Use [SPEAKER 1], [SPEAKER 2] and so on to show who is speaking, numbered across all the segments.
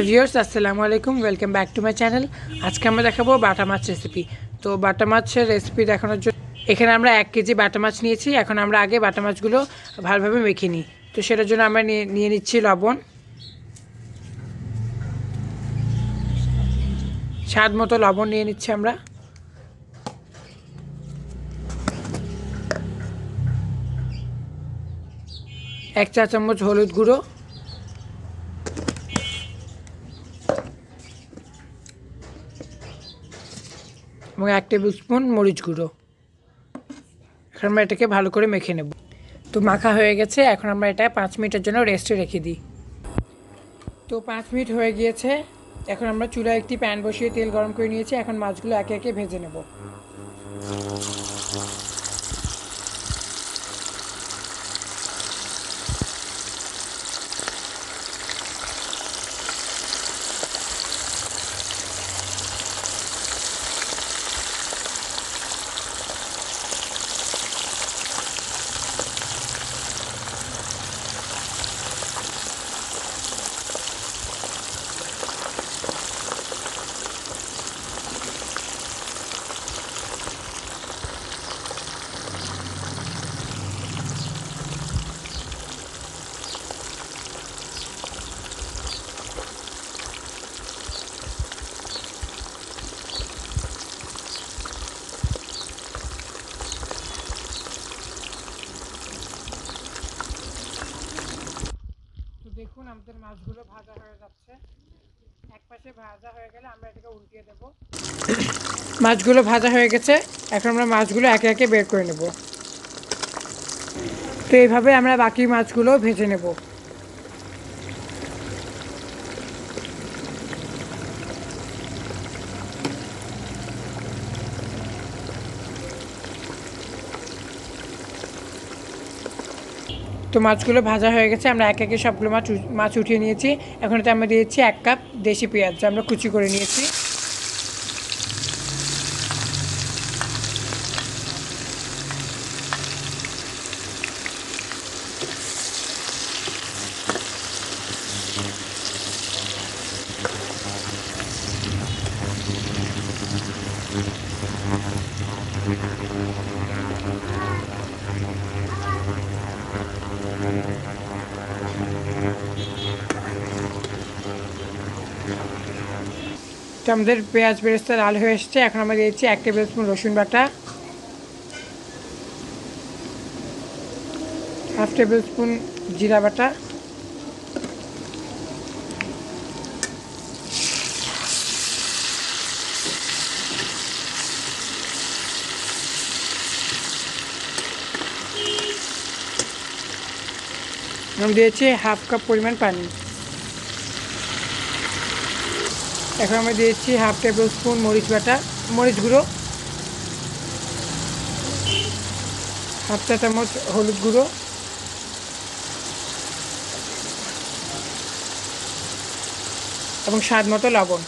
[SPEAKER 1] Hello viewers, আসসালামু আলাইকুম, welcome back to my channel. আজকে আমরা দেখাবো বাটা মাছ রেসিপি তো বাটা মাছের রেসিপি দেখানোর জন্য এখানে আমরা এক কেজি বাটা মাছ নিয়েছি। এখন আমরা আগে বাটা মাছগুলো ভালোভাবে মেখে নিই। তো সেটার জন্য আমরা নিয়ে নিচ্ছি লবণ। স্বাদ মতো লবণ নিয়ে নিচ্ছি আমরা। এক চা চামচ হলুদ গুঁড়ো। এবং এক টেবিল স্পুন মরিচ গুঁড়ো। এখন আমরা এটাকে ভালো করে মেখে নেব। তো মাখা হয়ে গেছে, এখন আমরা এটা পাঁচ মিনিটের জন্য রেস্টে রেখে দিই। তো পাঁচ মিনিট হয়ে গিয়েছে, এখন আমরা চুলায় একটি প্যান বসিয়ে তেল গরম করে নিয়েছি, এখন মাছগুলো একে একে ভেজে নেব। আমাদের মাছগুলো ভাজা হয়ে যাচ্ছে। এক পাশে ভাজা হয়ে গেলে আমরা এটাকে উল্টিয়ে দেব। মাছগুলো ভাজা হয়ে গেছে, এখন আমরা মাছগুলো একে একে বের করে নেব। তো এইভাবে আমরা বাকি মাছগুলো ভেজে নেব। তো মাছগুলো ভাজা হয়ে গেছে, আমরা এক একে সবগুলো মাছ মাছ উঠিয়ে নিয়েছি। এখন এতে আমরা দিয়েছি এক কাপ দেশি পেঁয়াজ আমরা কুচি করে নিয়েছি। আমাদের পেঁয়াজ বেরেস্তা লাল হয়ে এসেছে। এখন আমরা দিয়েছি এক টেবিল স্পুন রসুন বাটা। হাফ টেবিল স্পুন জিরা বাটা। দিয়েছি হাফ কাপ পরিমাণ পানি। এখন আমরা দিয়েছি হাফ টেবিল স্পুন মরিচ বাটা, মরিচ গুঁড়ো। হাফ চা চামচ হলুদ গুঁড়ো। এবং স্বাদ মতো লবণ।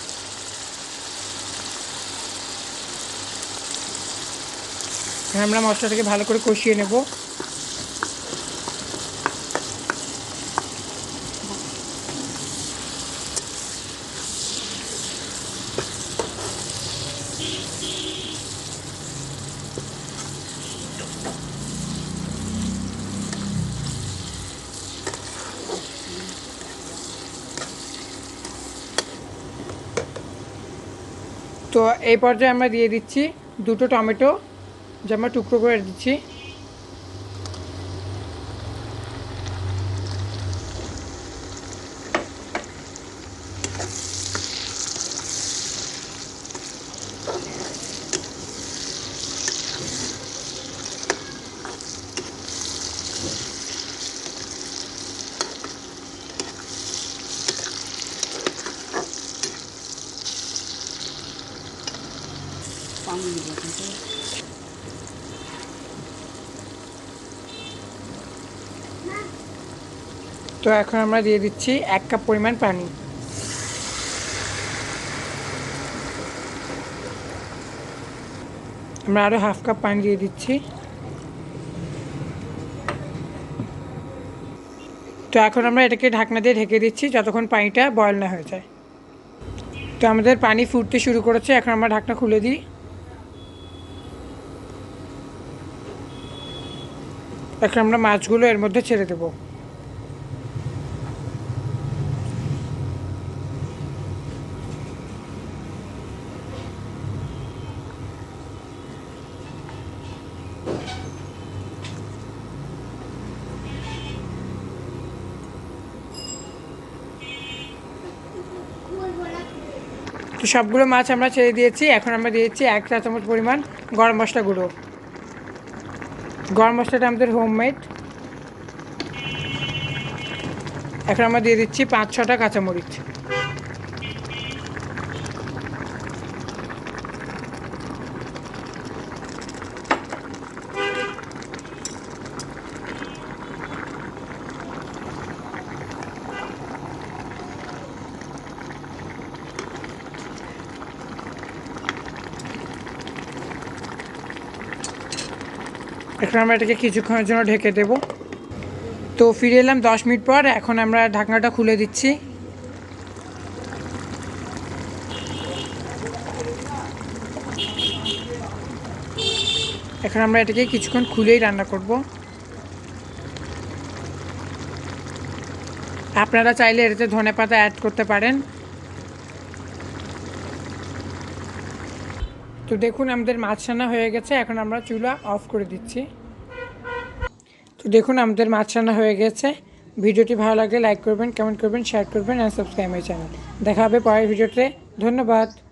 [SPEAKER 1] আমরা মশলাটাকে ভালো করে কষিয়ে নেব। তো এই পর্যায়ে আমরা দিয়ে দিচ্ছি দুটো টমেটো যে আমরা টুকরো করে দিচ্ছি। তো এখন আমরা দিয়ে দিচ্ছি এক কাপ পরিমাণ পানি। আমরা আরও হাফ কাপ পানি দিয়ে দিচ্ছি। তো এখন আমরা এটাকে ঢাকনা দিয়ে ঢেকে দিচ্ছি যতক্ষণ পানিটা বয়ল না হয়ে যায়। তো আমাদের পানি ফুটতে শুরু করেছে, এখন আমরা ঢাকনা খুলে দিই। এখন আমরা মাছগুলো এর মধ্যে ছেড়ে দেবো। তো সবগুলো মাছ আমরা ছেড়ে দিয়েছি। এখন আমরা দিয়েছি এক চা চামচ পরিমাণ গরম মশলা গুঁড়ো। গরম মশলাটা আমাদের হোমমেড এখন আমরা দিয়ে দিচ্ছি পাঁচ ছটা কাঁচামরিচ। এখন আমরা এটাকে কিছুক্ষণের জন্য ঢেকে দেব। তো ফিরে এলাম দশ মিনিট পর, এখন আমরা ঢাকনাটা খুলে দিচ্ছি। এখন আমরা এটাকে কিছুক্ষণ খুলেই রান্না করব। আপনারা চাইলে এটাতে ধনে পাতা অ্যাড করতে পারেন। তো দেখুন, আমাদের মাছ রান্না হয়ে গেছে। এখন আমরা চুলা অফ করে দিচ্ছি। তো দেখুন, আমাদের মাছ রান্না হয়ে গেছে। ভিডিওটি ভালো লাগলে লাইক করবেন কমেন্ট করবেন শেয়ার করবেন অ্যান্ড সাবস্ক্রাইব মাই চ্যানেল দেখা হবে পরের ভিডিওতে। ধন্যবাদ।